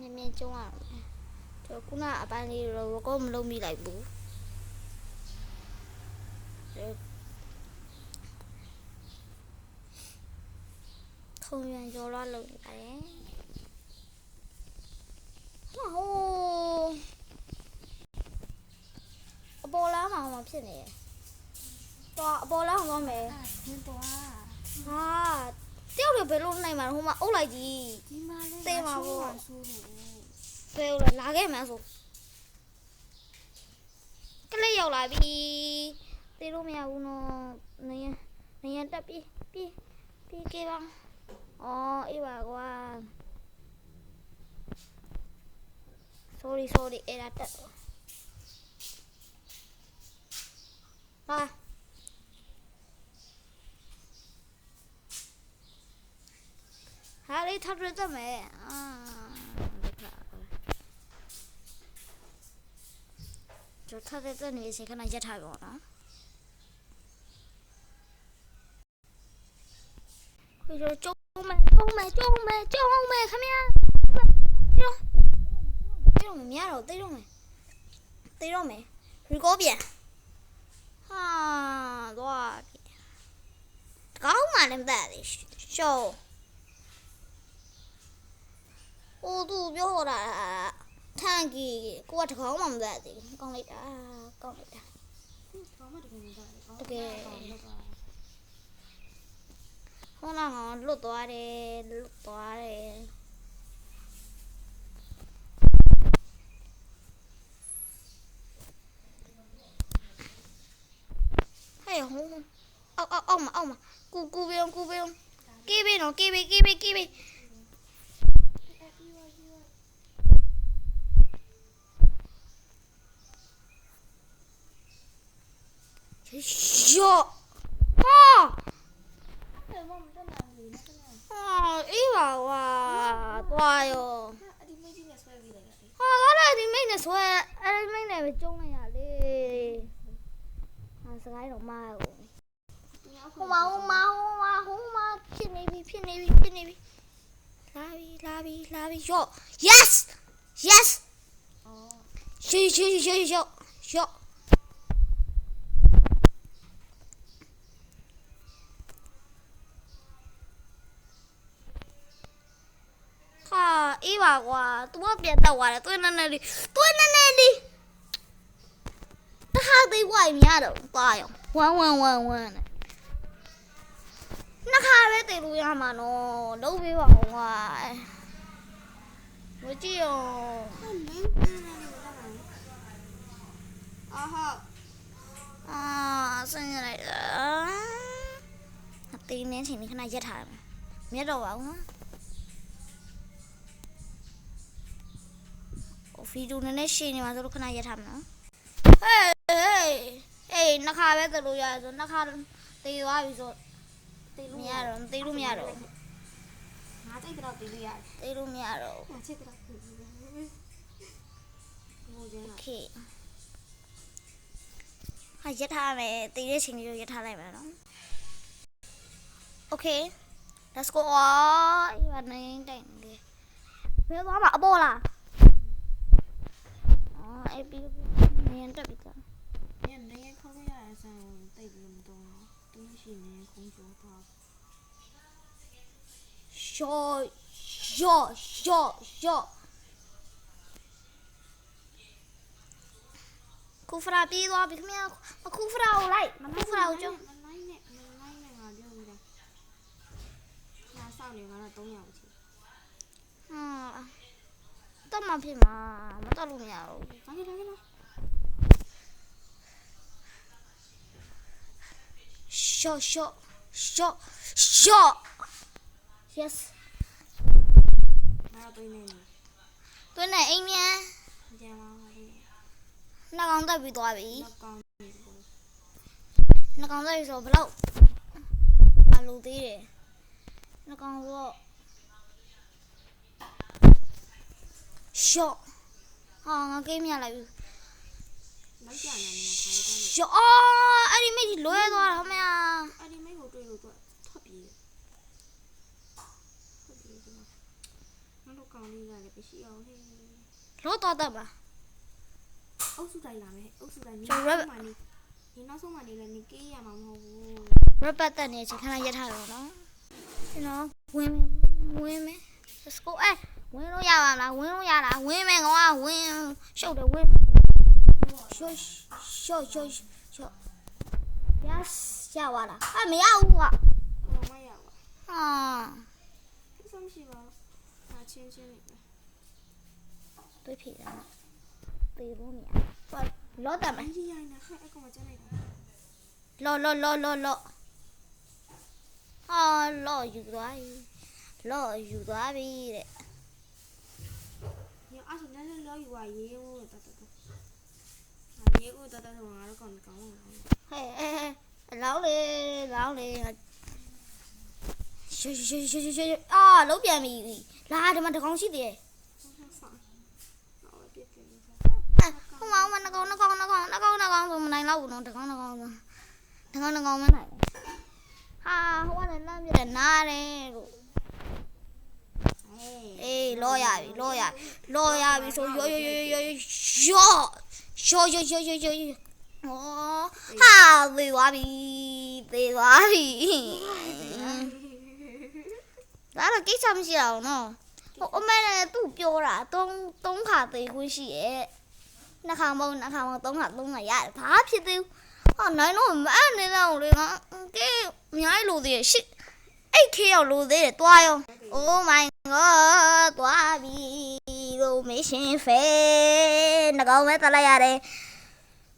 နည်းနည်းကျုံးရမယ်ကျွန်တော်ခုနအပိုင်းလေးတော့ record မလုပ်မိလိုက်ဘူးခုံရန်ကျော်လာလုပ်နေပါတယ်ဟိုးအပေါ်လားမှမဖြစ်နေတော့အပေါ်လားမှမမယ်နင်းတော့ဟာ တယောက်တွေဘယ်လိုနိုင်မှာလဲဟိုမှာအုပ်လိုက်ကြီးဒီမှာလဲသိမှာပေါ့ဆိုးလို့ဘယ်လိုလဲလာခဲ့မှန်းဆိုကလေးရောက်လာပြီတေးလို့မရဘူးနော်နေရနေရတက်ပြီပြီပြီကေပါအော်အေးပါကွာ sorry sorry အဲ့ဒါတက်ဟာ ဟာလေးထပ်ရတက်မယ်အာကျွန်တော်ထပ်ရတက်နေစေခဏရက်ထားပါတော့ခွေကျကျုံးမယ်ကျုံးမယ်ကျုံးမယ်ကျုံးမယ်ခမရတေးတော့မရတော့တေးတော့မယ်တေးတော့မယ်ရီကောပြန်ဟာသွားပြီကောင်းမှလည်းမတတ်သေးရှော့ ဟိုသူပြောတာထန်ကြီးကိုကတကောင်းမှမသိသေးဘူးကောင်းလိုက်တာကောင်းလိုက်တာဘာမှတကယ်မတတ်ဘူးတကယ်ကောင်းလို့ပါဟိုနာကလွတ်သွားတယ်လွတ်သွားတယ်ဟဲ့ဟိုအောက်အောက်အောက်မှာအောက်မှာကူကူပြုံကူပြုံကေးပေးနော်ကေးပေးကေးပေးကေးပေးယောဟာ အဲ့မမတတ်နိုင်ဘူးနော်ခ င်ဗျာဟာအေးပါကွာသွားရောအဒီမိတ်ကြီးနဲ့ဆွဲပြီးလိုက်တာလေဟာလာလာဒီမိတ်နဲ့ဆွဲအဲ့ဒီမိတ်နဲ့ပဲကျုံးလိုက်ရလေဟာစကိုင်းတော့မဟုတ်သူများဟိုမှာဟိုမှာဟိုမှာဟိုမှာဖြစ်နေပြီဖြစ်နေပြီဖြစ်နေပြီလာပြီလာပြီလာပြီယော yes yes အော်ရှေ့ရှေ့ရှေ့ရှေ့ယောဟာ အေးပါကွာ तू ကပြန်တက်သွားတယ်တွင်းနေနေလေးတွင်းနေနေလေးတခါသေးဝိုင်မရတော့ဘူးသွားရောဝမ်ဝမ်ဝမ်ဝမ်နဲ့နှစ်ခါပဲတည်လို့ရမှာနော်လုံးပေးပါဦးကွာမကြည့်ရောဟဲ့မင်းပြန်နေလို့မတတ်နိုင်အာဟာအာဆင်းရလိုက်တာအသေးနေချင်းခဏရက်ထားတယ်မြတ်တော့ပါဦးနော် ဗီဒီယိုနည်းနည်းရှင်းနေမှာဆိုလို့ခဏရက်ထားမယ်နော်ဟေးဟေးအေးနှစ်ခါပဲတလို့ရဆိုနှစ်ခါတေးသွားပြီဆို တေး မ လို့ ရတော့တေးလို့မရတော့ ငါတိတ်တော့တေးလို့ရတယ် တေးလို့မရတော့ ငါချစ်တော့တေးလို့ရတယ်ဘိုးကျန်း โอเคဟာရက်ထားမယ်တေးတဲ့ချိန်လေးကိုရက်ထားလိုက်မယ်နော်โอเค let's go အေးပါနေတိုင်နေဘယ်သွားမှာအပေါ်လားအော်အေး ပြီးနေတက်ပြီသားညနေခေါင်းရရဆန်တိတ်ပြီးမတော့သူရှိနေခုံးကျော်တော့ရှော့ရှော့ရှော့ရှော့ခုဖရာပြေးသွားပြီခင်ဗျာအခုဖရာကိုလိုက်ခုဖရာကိုကျုံမနိုင်နဲ့မနိုင်နဲ့ငါပြောပြီးတာငါစောင့်နေငါတော့300ချီဟာတော့မဖြစ်မှာ မတော့လို့မရဘူးဘာကြီးလဲလဲ shot shot shot shot yes ငါတော့နေနေတွင်းနဲ့အိမ်မြန်ကြမ်းလာတယ်နှကောင်တက်ပြီးသွားပြီနောက်ကောင်းနေတယ်နှကောင်တက်ပြီဆိုတော့ဘယ်လောက်အလိုသေးတယ်နှကောင်ဆိုတော့ shot ဟာငါကိမ်းမြလိုက်ပြီနောက်ကြနေနေထိုင်တယ် shot အော်အဲ့ဒီမိကြီးလွဲသွားတာမယာအဲ့ဒီမိတ်ကိုတွေ့လို့တော့ထွက်ပြေးထွက်ပြေးဒီမှာငါတို့ကောင်းလေးကလည်းမရှိအောင်ဟေးလို့တော့တက်ပါအုပ်စုတိုင်းလာမယ်အုပ်စုတိုင်းနေကျွန်တော်နောက်ဆုံးမှနေနေနောက်ဆုံးမှနေလဲနေကေးရမှာမဟုတ်ဘူးရပတ်တက်နေချင်ခဏရက်ထားရောနော်ကျွန်တော်ဝင်ဝင်မယ် let's go အဲဝင်းလို့ရပါမလားဝင်းလို့ရတာဝင်းမယ်ကောင်ကဝင်းရှုပ်တယ်ဝင်းရှော့ရှော့ရှော့ရှော့ yes ရပါလားအမရဘူးကမရပါဟာဆုံးရှိပါဟာချင်းချင်းနေပဲ对皮的嘛，对路面，不老大嘛。老老老老老，啊老有多哎。 လိုက်တာလောလောလောလောလောဟာလောယူသွားပြီလောယူသွားပြီတဲ့ညအဲ့ဆိုလည်းလည်းလောယူပါရေးဦးတတ်တတ်ငါရေးဦးတတ်တတ်ဆိုငါတို့ကောင်ကောင်းအောင်ဟဲ့ဟဲ့ဟဲ့လောင်းလေလောင်းလေရှေ့ရှေ့ရှေ့ရှေ့ရှေ့အာလုံးပြန်ပြီလာဒီမှာတကောင်ရှိသေးတယ်ဟုတ်ဆောင်ဟောပြစ်တယ်လို့ဆိုဟိုမှာဟိုမှာငကောင်ငကောင်ငကောင်ငကောင်ငကောင်ဆိုမနိုင်တော့ဘူးနော်တကောင်ငကောင်ဆိုတကောင်ငကောင်မနိုင်ဟာဟိုကလည်းလမ်းပြတယ်နားတယ်လို့ အေးအေးလောရပြီလောရပြီလောရပြီဆိုရောရောရောရောရောရောရောရောရောရောโอ้ဟာသေးသွားပြီသေးသွားပြီဒါတော့ကိစ္စမရှိအောင်နော်ဟိုအမေနဲ့သူ့ပြောတာသုံးသုံးခါသေးခွင့်ရှိရဲ့နှစ်ခါမဟုတ်နှစ်ခါမဟုတ်သုံးခါသုံးခါရတယ်ဘာဖြစ်သေးဘူးဟာနိုင်တော့မအဲ့နေတော့လေကကဲအများကြီးလို့သေးရဲ့ရှစ်အဲ့ခေရောက်လို့သေးတယ်တွားရော Oh my god သွားပြီလို့မရှင်ဖေးငကောင်မဲတက်လိုက်ရတယ်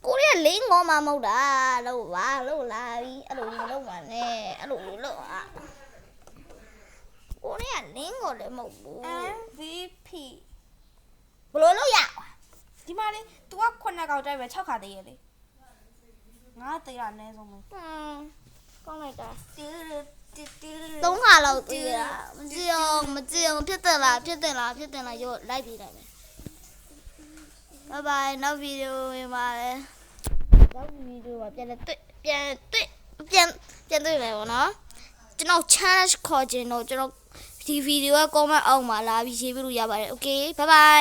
ကိုရီးယားလင်းငေါမှမဟုတ်တာလို့ပါလို့လာပြီအဲ့လိုမျိုးလုပ်ပါနဲ့အဲ့လိုမျိုးလုပ်อ่ะကိုရီးယားလင်းငေါလည်းမဟုတ်ဘူး MVP ဘလို့လုပ်ရ ဒီမှာလေ तू က9កောက်တိုက်ပဲ6ခါသေးရဲ့လေငါသေးတာအနည်းဆုံးပဲ ဟမ်ကောင်းလိုက်တာ တီတီတီ သုံးခါလောက်သေးတာမကြည့်အောင်မကြည့်အောင်ဖြစ်တယ်လားဖြစ်တယ်လားဖြစ်တယ်လားရောလိုက်ပြီးလိုက်မယ်ဘိုင်ဘိုင်နောက်ဗီဒီယိုဝင်ပါလေနောက်ဗီဒီယိုမှာပြန်တွေ့ပြန်တွေ့ပြန်ပြန်တွေ့မယ်ပေါ့နော်ကျွန်တော် challenge ခေါ်ခြင်းတော့ကျွန်တော်ဒီဗီဒီယိုက comment အောက်မှာလာပြီးရေးပြလို့ရပါတယ် okay bye bye